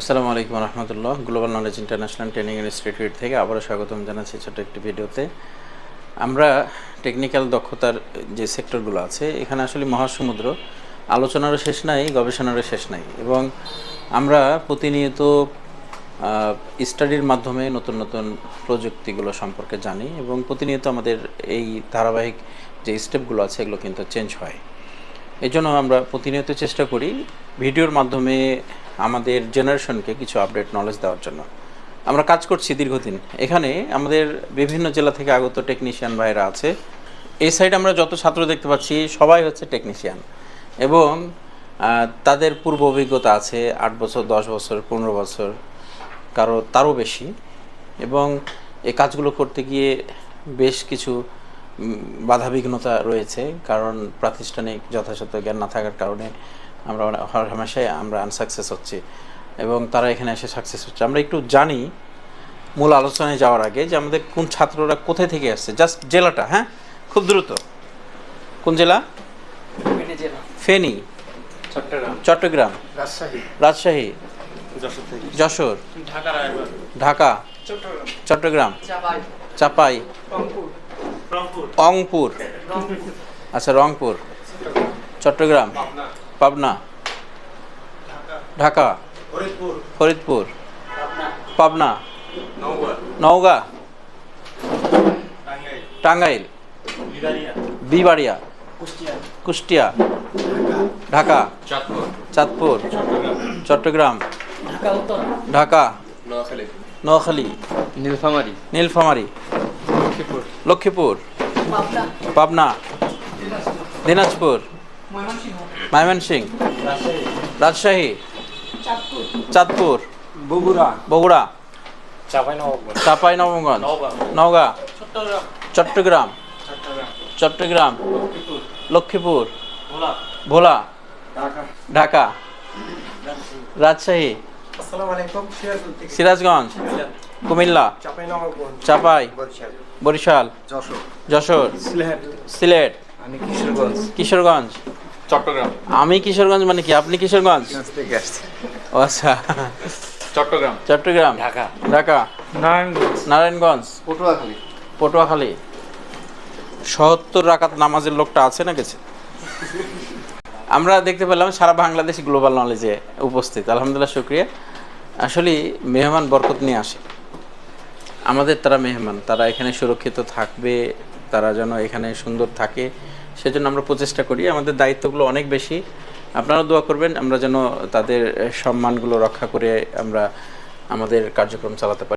আসসালামু আলাইকুম রহমতুল্লাহ। Global knowledge international training institute থেকে আবারও স্বাগতম জানাচ্ছি ছোট একটি ভিডিওতে। আমরা টেকনিক্যাল দক্ষতার যে সেক্টরগুলো আছে, এখানে আসলে মহাসমুদ্র, আলোচনারও শেষ নাই, গবেষণারও শেষ নাই এবং আমরা প্রতিনিয়ত স্টাডির মাধ্যমে নতুন নতুন প্রযুক্তিগুলো সম্পর্কে জানি এবং প্রতিনিয়ত আমাদের এই ধারাবাহিক যে স্টেপগুলো আছে, এগুলো কিন্তু চেঞ্জ হয়। এই জন্য আমরা প্রতিনিয়ত চেষ্টা করি, ভিডিওর মাধ্যমে আমাদের জেনারেশনকে কিছু আপডেট নলেজ দেওয়ার জন্য। আমরা কাজ করছি দীর্ঘদিন। এখানে আমাদের বিভিন্ন জেলা থেকে আগত টেকনিশিয়ান ভাইরা আছে। এই সাইড আমরা যত ছাত্র দেখতে পাচ্ছি, সবাই হচ্ছে টেকনিশিয়ান এবং তাদের পূর্ব অভিজ্ঞতা আছে, আট বছর, দশ বছর, পনেরো বছর, কারও তারও বেশি। এবং এই কাজগুলো করতে গিয়ে বেশ কিছু বাধাবিঘ্নতা রয়েছে। কারণ প্রাতিষ্ঠানিক যথাযথ জ্ঞান না থাকার কারণে আমরা হর হামেশাই আমরা আনসাকসেস হচ্ছি। এবং তারা এখানে এসে সাকসেস হচ্ছে। আমরা একটু জানি মূল আলোচনায় যাওয়ার আগে যে আমাদের কোন ছাত্ররা কোথায় থেকে আসছে। জাস্ট জেলাটা হ্যাঁ? খুব দ্রুত। কোন জেলা? ফেনী চট্টগ্রাম। চট্টগ্রাম। রাজশাহী। রাজশাহী। যশোর ঢাকা চট্টগ্রাম। চট্টগ্রাম। চাপাই। চাপাই। রংপুর। রংপুর। অংপুর আচ্ছা রংপুর। চট্টগ্রাম। পাবনা? ঢাকা। ঢাকা। ফরিদপুর। ফরিদপুর। পাবনা। পাবনা। নওগাঁ। নওগাঁ। টাঙ্গাইল। টাঙ্গাইল। বিবাড়িয়া। কুষ্টিয়া। কুষ্টিয়া। ঢাকা। চাঁদপুর। চাঁদপুর। চট্টগ্রাম। ঢাকা উত্তর। ঢাকা। নোয়াখালী। নোয়াখালী। নীলফামারী। নীলফামারী। লক্ষ্মীপুর। লক্ষ্মীপুর। পাবনা। পাবনা। দিনাজপুর। ময়মনসিংহ। ময়মনসিংহ। রাজশাহী। রাজশাহী। চাঁদপুর। চাঁদপুর। বগুড়া। বগুড়া। চাপাই নবগঞ্জ। নওগাঁ। নওগাঁ। চট্টগ্রাম। চট্টগ্রাম। লক্ষ্মীপুর। ভোলা। ভোলা। ঢাকা। ঢাকা। রাজশাহী। সিরাজগঞ্জ। কুমিল্লা। চাপাই বরিশাল। বরিশাল। যশোর। যশোর। সিলেট। সিলেট। কিশোরগঞ্জ। কিশোরগঞ্জ। চট্টগ্রাম। আমি কিশোরগঞ্জ মানে কি? আপনি কিশোরগঞ্জ? ও আচ্ছা। চট্টগ্রাম। চট্টগ্রাম। ঢাকা। ঢাকা। নারায়ণগঞ্জ। নারায়ণগঞ্জ। পটুয়াখালী। পটুয়াখালী। সত্তর রাকাত নামাজের লোকটা আছে না গেছে? আমরা দেখতে পেলাম সারা বাংলাদেশ গ্লোবাল নলেজে উপস্থিত। আলহামদুলিল্লাহ শুক্রিয়া। আসলে মেহমান বরকত নিয়ে আসে। আমাদের তারা মেহমান তারা এখানে সুরক্ষিত থাকবে তারা যেন এখানে সুন্দর থাকে। সেজন্য আমরা প্রচেষ্টা করি। আমাদের দায়িত্বগুলো অনেক বেশি। আপনারাও দোয়া করবেন, আমরা যেন তাদের সম্মানগুলো রক্ষা করে আমরা আমাদের কার্যক্রম চালাতে পারি।